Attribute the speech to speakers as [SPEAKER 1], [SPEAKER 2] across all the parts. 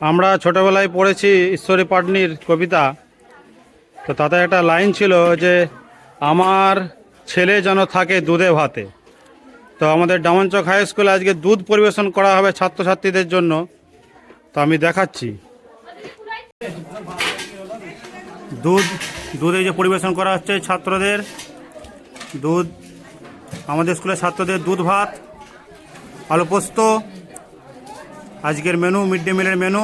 [SPEAKER 1] আমরা ছোটবেলায় পড়েছি ঈশ্বরী পাটনির কবিতা। তো তাতে একটা লাইন ছিল যে, আমার ছেলে যেন থাকে দুধে ভাতে। তো আমাদের ডামনচক হাই স্কুলে আজকে দুধ পরিবেশন করা হবে ছাত্রছাত্রীদের জন্য। তো আমি দেখাচ্ছি। দুধ, দুধে যে পরিবেশন করা হচ্ছে ছাত্রদের, দুধ, আমাদের স্কুলের ছাত্রদের দুধ ভাত আলু পোস্ত আজকের মেনু মিড ডে মিলের মেনু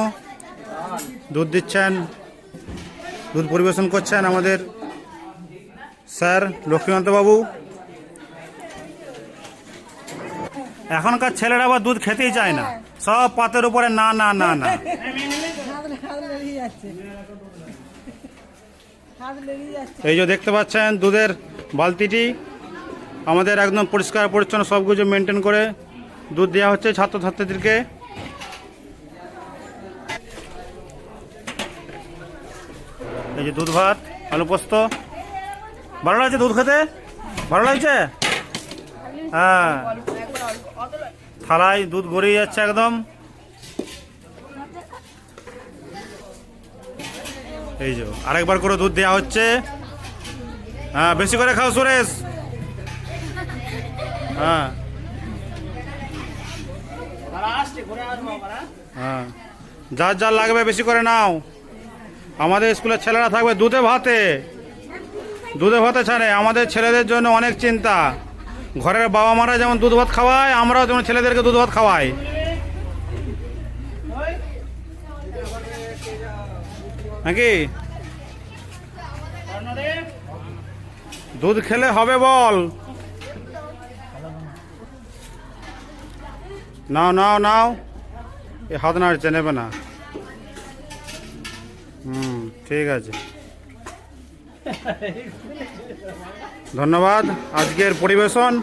[SPEAKER 1] দুধ দিচ্ছেন, দুধ পরিবেশন করছেন আমাদের স্যার লক্ষ্মীকান্তবাবু এখনকার ছেলেরা আবার দুধ খেতেই চায় না। সব পাতের উপরে না না না না। এই যে দেখতে পাচ্ছেন দুধের বালতিটি। আমাদের একদম পরিষ্কার, পরিচ্ছন্ন সব কিছু মেনটেন করে দুধ দেওয়া হচ্ছে ছাত্রছাত্রীদেরকে। এই যে দুধ ভাত, আলু পোস্ত। ভালো লাগছে দুধ খেতে? ভালো লাগছে? হ্যাঁ। থালায় দুধ গড়িয়ে যাচ্ছে একদম। এই যে, আরেকবার করে দুধ দেওয়া হচ্ছে। হ্যাঁ বেশি করে খাও সুরেশ। হ্যাঁ। হ্যাঁ। যার যার লাগবে বেশি করে নাও। আমাদের স্কুলের ছেলেরা থাকবে দুধে ভাতে। দুধে ভাতে ছাড়ে। আমাদের ছেলেদের জন্য অনেক চিন্তা। ঘরের বাবা মারা যেমন দুধ ভাত খাওয়ায়, আমরাও যেমন ছেলেদেরকে দুধ ভাত খাওয়াই। নাকি? দুধ খেলে হবে বল। নাও নাও নাও। এ হাত নাড়ছে, নেবে না। হুম, ঠিক আছে। ধন্যবাদ আজকের পরিবেশন।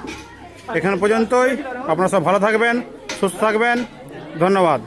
[SPEAKER 1] এখান পর্যন্তই। আপনারা সব ভালো থাকবেন, সুস্থ থাকবেন। ধন্যবাদ।